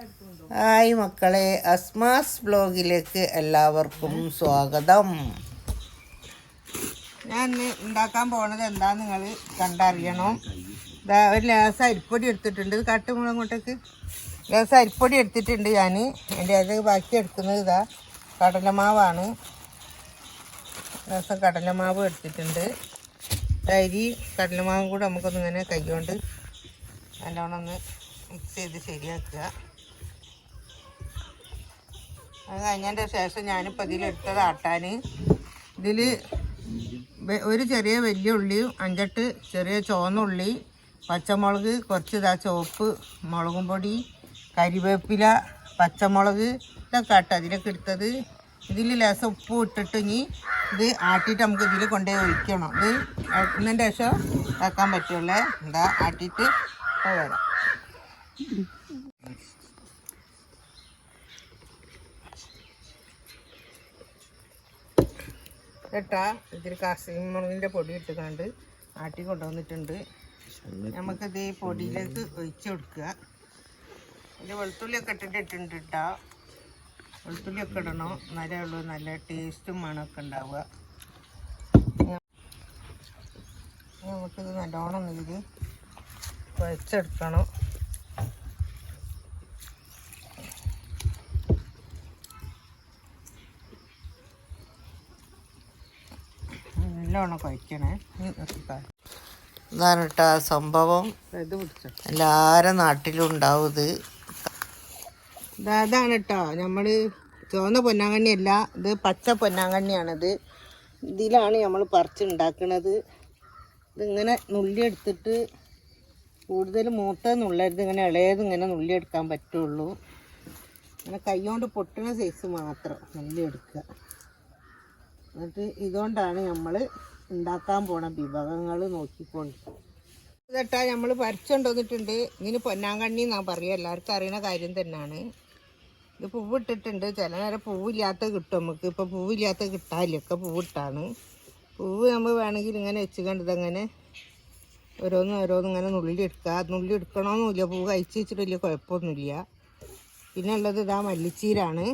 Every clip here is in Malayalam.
ഹായ് മക്കളെ അസ്മാസ് ബ്ലോഗിലേക്ക് എല്ലാവർക്കും സ്വാഗതം. ഞാൻ ഇന്ന് ഉണ്ടാക്കാൻ പോണത് എന്താന്ന് നിങ്ങൾ കണ്ടറിയണം. ഒരു ലേസം അരിപ്പൊടി എടുത്തിട്ടുണ്ട്. ഇത് കാട്ടുമുളക് ലേസം അരിപ്പൊടി എടുത്തിട്ടുണ്ട് ഞാൻ എന്റെ അത് ബാക്കി എടുക്കുന്നത് ഇതാ കടലമാവാണ്. ലേസം കടലമാവ് എടുത്തിട്ടുണ്ട്. അരി കടലമാവും കൂടെ നമുക്കൊന്നിങ്ങനെ കൈകൊണ്ട് നല്ലോണം ഒന്ന് മിക്സ് ചെയ്ത് ശരിയാക്കുക. അത് കഴിഞ്ഞതിന്റെ ശേഷം ഞാനിപ്പോൾ ഇതിലെടുത്തത് ആട്ടാൻ ഇതിൽ ഒരു ചെറിയ വലിയ ഉള്ളിയും അഞ്ചെട്ട് ചെറിയ ചുവന്ന ഉള്ളി പച്ചമുളക് കുറച്ച് ഇതാ ചുവപ്പ് മുളകും പൊടി കരിവേപ്പില പച്ചമുളക് ഇതൊക്കെ ആട്ടോ അതിലൊക്കെ എടുത്തത്. ഇതിൽ ലേസം ഉപ്പ് ഇട്ടിട്ട് ഇനി ഇത് ആട്ടിയിട്ട് നമുക്ക് ഇതിൽ കൊണ്ടുപോയി ഒഴിക്കണം. ഇത് ഇന്നതിന്റെ ശേഷം ആക്കാൻ പറ്റുള്ളേ. എന്താ ആട്ടിയിട്ട് ഇപ്പോൾ വരാം. കേട്ടാ ഇതിൽ കാശ്മീർ മുളകിന്റെ പൊടി ഇട്ടുകൊണ്ട് ആട്ടി കൊണ്ടുവന്നിട്ടുണ്ട്. നമുക്കിത് ഈ പൊടിയിലേക്ക് ഒഴിച്ചു കൊടുക്കുക. ഇതിൽ വെളുത്തുള്ളിയൊക്കെ ഇട്ടിട്ട് ഇട്ടിട്ടുണ്ട് കേട്ടോ വെളുത്തുള്ളിയൊക്കെ ഇടണം. എന്നാലേ ഉള്ളൂ നല്ല ടേസ്റ്റും മണമൊക്കെ ഉണ്ടാവുക. നമുക്കിത് നല്ലോണം ഇതിൽ കുഴച്ചെടുക്കണം നല്ലോണം കുഴക്കണേ. ഇതാണ് കേട്ടോ സംഭവം. ഇത് പിടിച്ചോ. എല്ലാവരും നാട്ടിലും ഉണ്ടാവും ഇത്. അതാണ് കേട്ടോ. നമ്മൾ ചുവന്ന പൊന്നാങ്കണ്ണിയല്ല ഇത് പച്ച പൊന്നാങ്കണ്ണിയാണിത്. ഇതിലാണ് നമ്മൾ പറിച്ചുണ്ടാക്കണത്. ഇതിങ്ങനെ നുള്ളി എടുത്തിട്ട് കൂടുതൽ മൂത്ത നുള്ളരുത് ഇങ്ങനെ ഇളയത് ഇങ്ങനെ നുള്ളി എടുക്കാൻ പറ്റുള്ളൂ. ഇങ്ങനെ കൈകൊണ്ട് പൊട്ടുന്ന സൈസ് മാത്രം നുള്ളി എടുക്കുക എന്നിട്ട് ഇതുകൊണ്ടാണ് നമ്മൾ ഉണ്ടാക്കാൻ പോണ വിഭവങ്ങൾ നോക്കിക്കൊണ്ട്. ഇതട്ടാ നമ്മൾ പറിച്ചുകൊണ്ടുവന്നിട്ടുണ്ട് ഇതിന് പൊന്നാങ്കണ്ണി എന്നാ പറയുക എല്ലാവർക്കും അറിയുന്ന കാര്യം തന്നെയാണ് ഇത് പൂവിട്ടിട്ടുണ്ട്. ചില നേരം പൂവില്ലാത്ത കിട്ടും നമുക്ക്. ഇപ്പോൾ പൂവില്ലാത്ത കിട്ടാനില്ല. ഒക്കെ പൂവിട്ടാണ്. പൂവ് നമ്മൾ വേണമെങ്കിൽ ഇങ്ങനെ വെച്ച് കണ്ടതങ്ങനെ ഓരോന്നും ഓരോന്നും ഇങ്ങനെ നുള്ളി എടുക്കുക നുള്ളി എടുക്കണമെന്നില്ല പൂവ് കഴിച്ച് വെച്ചിട്ട് വലിയ കുഴപ്പമൊന്നുമില്ല. പിന്നെ ഉള്ളത് ഇതാ മല്ലിച്ചീരാണ്.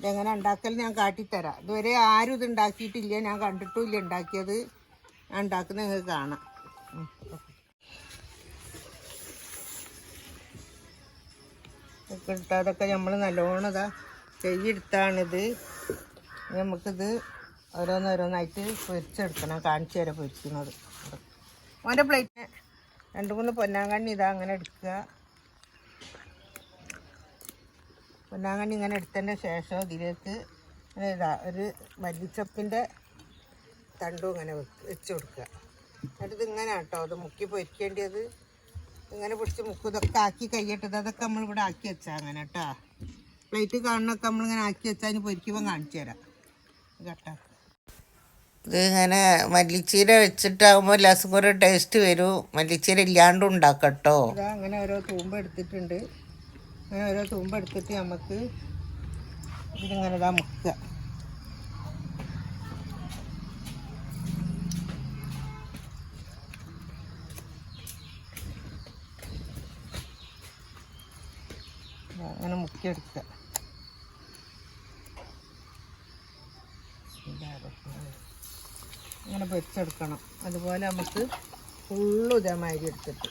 ഇതെങ്ങനെ ഉണ്ടാക്കൽ ഞാൻ കാട്ടിത്തരാം. ഇതുവരെ ആരും ഇത് ഉണ്ടാക്കിയിട്ടില്ല. ഞാൻ കണ്ടിട്ടുമില്ല ഉണ്ടാക്കിയത്. ഞാൻ ഉണ്ടാക്കുന്നത് നിങ്ങൾക്ക് കാണാം. ഇട്ട് അതൊക്കെ നമ്മൾ നല്ലോണം ഇതാ ചെയ്യെടുത്താണിത്. നമുക്കിത് ഓരോന്നോരോന്നായിട്ട് പൊരിച്ചെടുക്കണം. കാണിച്ചു തരാം പൊരിക്കുന്നത്. ഓന്റെ പ്ലേറ്റ് രണ്ട് മൂന്ന് പൊന്നാങ്കണ്ണി ഇതാ അങ്ങനെ എടുക്കുക. പൊന്നാങ്കണ്ണി ഇങ്ങനെ എടുത്തതിന്റെ ശേഷം ഇതിലേക്ക് ഇതാ ഒരു മല്ലിച്ചപ്പിന്റെ തണ്ടും ഇങ്ങനെ വെച്ച് കൊടുക്കുക. എന്നിട്ട് ഇങ്ങനെ കേട്ടോ അത് മുക്കി പൊരിക്കേണ്ടത്. ഇങ്ങനെ പിടിച്ച് മുക്കും. ഇതൊക്കെ ആക്കി കയ്യിട്ടത് അതൊക്കെ നമ്മളിവിടെ ആക്കി വെച്ചാൽ അങ്ങനെ കേട്ടോ. പ്ലേറ്റ് കാണുന്നൊക്കെ നമ്മളിങ്ങനെ ആക്കി വെച്ചാൽ അതിന് പൊരിക്കുമ്പോൾ കാണിച്ചു തരാം. കേട്ടോ. ഇത് ഇങ്ങനെ മല്ലിച്ചീര വെച്ചിട്ടാകുമ്പോൾ ലാസം കുറേ ടേസ്റ്റ് വരും. മല്ലിച്ചീര ഇല്ലാണ്ടും ഉണ്ടാക്കട്ടോ അങ്ങനെ ഓരോ തൂമ്പ് എടുത്തിട്ടുണ്ട്. അങ്ങനെ ഓരോ തുമ്പെടുത്തിട്ട് നമുക്ക് ഇതിങ്ങനെ ഇതാ മുക്കുക. അങ്ങനെ മുക്കിയെടുക്കുക. അങ്ങനെ പൊരിച്ചെടുക്കണം. അതുപോലെ നമുക്ക് ഫുള്ള് ഇതേമാതിരി എടുത്തിട്ട്.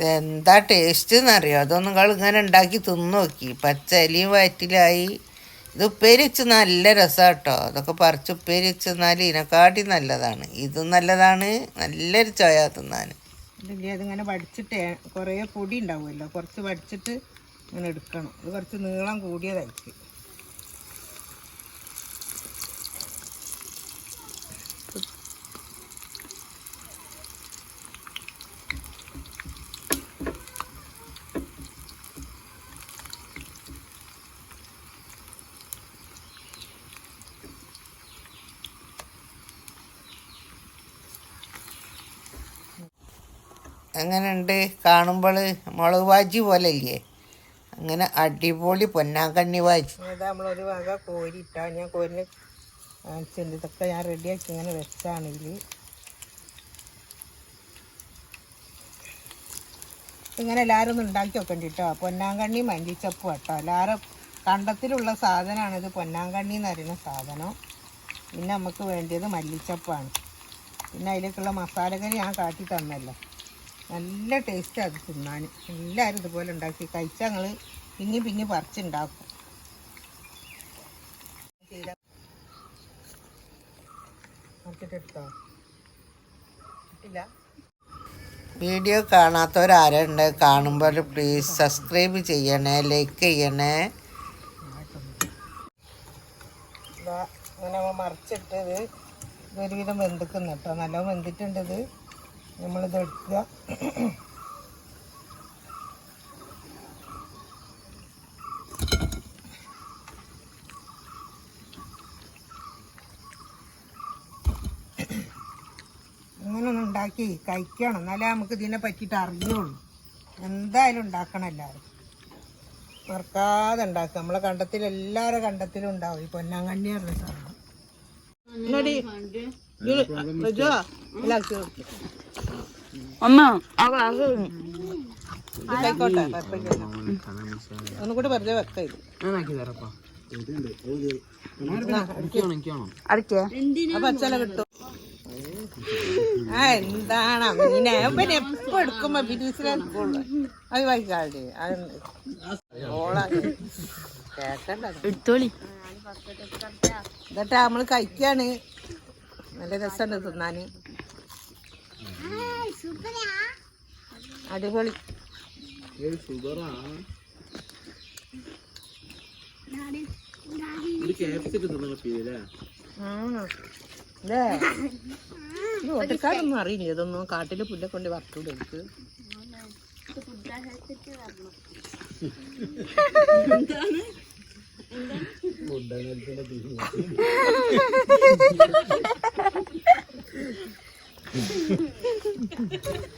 എന്താ ടേസ്റ്റ് എന്നറിയോ? അതൊന്നും നിങ്ങൾ ഇങ്ങനെ ഉണ്ടാക്കി തിന്നു നോക്കി. പച്ചലിയും വയറ്റിലായി. ഇത് ഉപ്പേരി വെച്ച് നല്ല രസമാണ് കേട്ടോ അതൊക്കെ പറിച്ച് ഉപ്പേരി വെച്ച് തിന്നാൽ ഇതിനെക്കാട്ടി നല്ലതാണ്. ഇതും നല്ലതാണ്. നല്ലൊരു ചോയ തിന്നാൻ. അതിങ്ങനെ വടിച്ചിട്ട് കുറേ പൊടി ഉണ്ടാവുമല്ലോ. കുറച്ച് വടിച്ചിട്ട് ഇങ്ങനെ എടുക്കണം. ഇത് കുറച്ച് നീളം കൂടിയതായിരിക്കും. എങ്ങനെയുണ്ട് കാണുമ്പോൾ മുളക് വാജി പോലെ ഇല്ലേ അങ്ങനെ അടിപൊളി പൊന്നാങ്കണ്ണി വാജി. നമ്മളൊരു വക കോരി ഇട്ടാ ഞാൻ കാണിച്ചിട്ടുണ്ട് ഇതൊക്കെ ഞാൻ റെഡിയാക്കി ഇങ്ങനെ വെച്ചാണെങ്കിൽ ഇങ്ങനെ എല്ലാവരും ഒന്ന് ഉണ്ടാക്കി വെക്കണ്ട കേട്ടോ പൊന്നാങ്കണ്ണി മല്ലിച്ചപ്പ് കേട്ടോ. എല്ലാവരും കണ്ടത്തിലുള്ള സാധനമാണിത് പൊന്നാങ്കണ്ണി എന്ന് പറയുന്ന സാധനം. പിന്നെ നമുക്ക് വേണ്ടിയത് മല്ലിച്ചപ്പാണ്. പിന്നെ അതിലേക്കുള്ള മസാലക്കറി ഞാൻ കാട്ടി തന്നല്ലോ. നല്ല ടേസ്റ്റ് അത് തിന്നാൻ. എല്ലാവരും ഇതുപോലെ ഉണ്ടാക്കി കഴിച്ചാൽ ഞങ്ങൾ പിങ്ങി പിങ്ങി പറിച്ചുണ്ടാക്കും. വീഡിയോ കാണാത്തവരാരുണ്ട് കാണുമ്പോൾ പ്ലീസ് സബ്സ്ക്രൈബ് ചെയ്യണേ ലൈക്ക് ചെയ്യണേ. ഇങ്ങനെ മറിച്ചിട്ടത് ഇത് ഒരുവിധം വെന്തിക്കുന്നു. കേട്ടോ നല്ല വെന്തിട്ടുണ്ട് ഇത്. നമ്മളിത് എടുക്കുക. ഇങ്ങനൊന്നും ഉണ്ടാക്കി കഴിക്കണം. എന്നാലേ നമുക്ക് ഇതിനെ പറ്റിയിട്ട് അറിയുള്ളൂ. എന്തായാലും ഉണ്ടാക്കണം എല്ലാവരും. മറക്കാതെ ഉണ്ടാക്കുക. നമ്മളെ കണ്ടത്തിൽ എല്ലാവരും കണ്ടത്തിലും ഉണ്ടാവും. ഈ പൊന്നാങ്കണ്ണി പറഞ്ഞ സാധനം. അമ്മ വെറുതെ വെക്ക ഇത് എന്താണ് മീനെ പിന്നെ എപ്പോ എടുക്കുമ്പോ ബിരീസിലെടുക്കുള്ളൂ അത് കേക്കണ്ടത് എടുത്തോളി. എന്നിട്ട് നമ്മൾ കഴിക്കാണ്. നല്ല രസമുണ്ട് തിന്നാന്. അടിപൊളി. ഒട്ടക്കാരൊന്നും അറിയില്ല. ഇതൊന്നും കാട്ടിൽ പുല്ലെ കൊണ്ട് വറുത്തൂടെ എനിക്ക്.